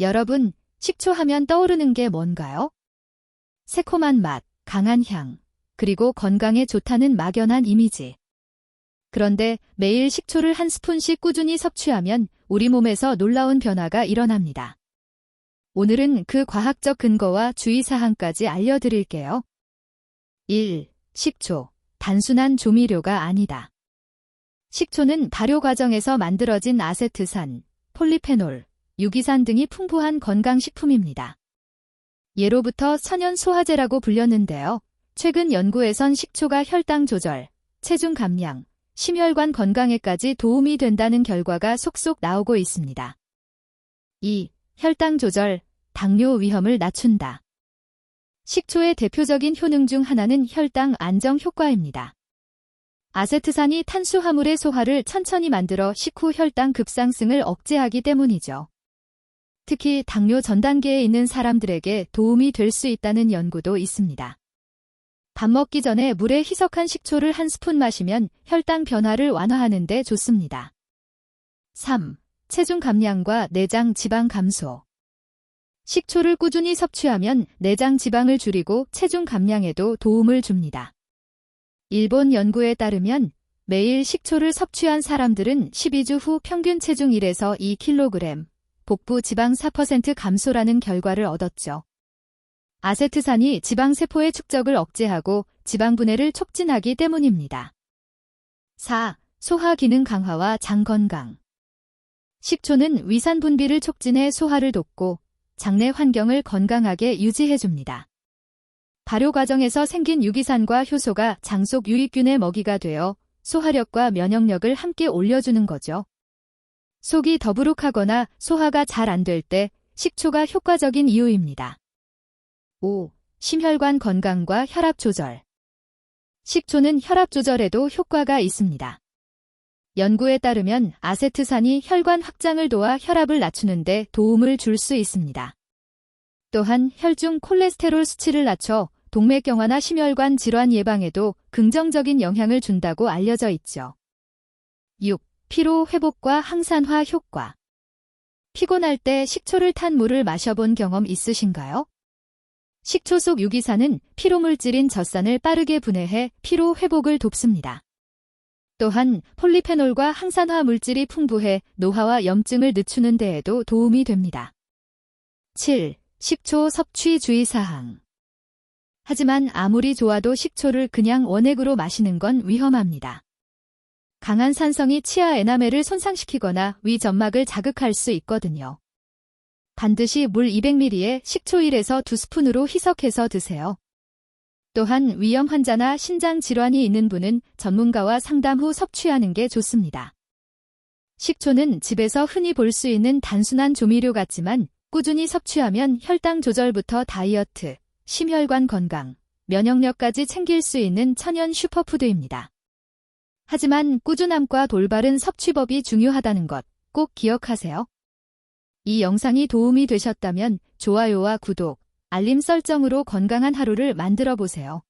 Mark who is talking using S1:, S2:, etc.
S1: 여러분, 식초 하면 떠오르는 게 뭔가요? 새콤한 맛, 강한 향, 그리고 건강에 좋다는 막연한 이미지. 그런데 매일 식초를 한 스푼씩 꾸준히 섭취하면 우리 몸에서 놀라운 변화가 일어납니다. 오늘은 그 과학적 근거와 주의사항까지 알려드릴게요. 1. 식초. 단순한 조미료가 아니다. 식초는 발효 과정에서 만들어진 아세트산, 폴리페놀, 유기산 등이 풍부한 건강식품입니다. 예로부터 천연 소화제라고 불렸는데요. 최근 연구에선 식초가 혈당 조절, 체중 감량, 심혈관 건강에까지 도움이 된다는 결과가 속속 나오고 있습니다. 2. 혈당 조절, 당뇨 위험을 낮춘다. 식초의 대표적인 효능 중 하나는 혈당 안정 효과입니다. 아세트산이 탄수화물의 소화를 천천히 만들어 식후 혈당 급상승을 억제하기 때문이죠. 특히 당뇨 전 단계에 있는 사람들에게 도움이 될 수 있다는 연구도 있습니다. 밥 먹기 전에 물에 희석한 식초를 한 스푼 마시면 혈당 변화를 완화하는 데 좋습니다. 3. 체중 감량과 내장 지방 감소. 식초를 꾸준히 섭취하면 내장 지방을 줄이고 체중 감량에도 도움을 줍니다. 일본 연구에 따르면 매일 식초를 섭취한 사람들은 12주 후 평균 체중 1에서 2kg, 복부 지방 4% 감소라는 결과를 얻었죠. 아세트산이 지방세포의 축적을 억제하고 지방 분해를 촉진하기 때문입니다. 4. 소화 기능 강화와 장 건강. 식초는 위산 분비를 촉진해 소화를 돕고 장내 환경을 건강하게 유지해줍니다. 발효 과정에서 생긴 유기산과 효소가 장 속 유익균의 먹이가 되어 소화력과 면역력을 함께 올려주는 거죠. 속이 더부룩하거나 소화가 잘 안 될 때 식초가 효과적인 이유입니다. 5. 심혈관 건강과 혈압 조절. 식초는 혈압 조절에도 효과가 있습니다. 연구에 따르면 아세트산이 혈관 확장을 도와 혈압을 낮추는데 도움을 줄 수 있습니다. 또한 혈중 콜레스테롤 수치를 낮춰 동맥경화나 심혈관 질환 예방에도 긍정적인 영향을 준다고 알려져 있죠. 6. 피로 회복과 항산화 효과. 피곤할 때 식초를 탄 물을 마셔본 경험 있으신가요? 식초 속 유기산은 피로물질인 젖산을 빠르게 분해해 피로 회복을 돕습니다. 또한 폴리페놀과 항산화 물질이 풍부해 노화와 염증을 늦추는 데에도 도움이 됩니다. 7. 식초 섭취 주의사항 하지만 아무리 좋아도 식초를 그냥 원액으로 마시는 건 위험합니다. 강한 산성이 치아 에나멜을 손상시키거나 위 점막을 자극할 수 있거든요. 반드시 물 200ml에 식초 1에서 2스푼으로 희석해서 드세요. 또한 위험 환자나 신장 질환이 있는 분은 전문가와 상담 후 섭취하는 게 좋습니다. 식초는 집에서 흔히 볼 수 있는 단순한 조미료 같지만 꾸준히 섭취하면 혈당 조절부터 다이어트, 심혈관 건강, 면역력까지 챙길 수 있는 천연 슈퍼푸드입니다. 하지만 꾸준함과 돌바른 섭취법이 중요하다는 것 꼭 기억하세요. 이 영상이 도움이 되셨다면 좋아요와 구독, 알림 설정으로 건강한 하루를 만들어 보세요.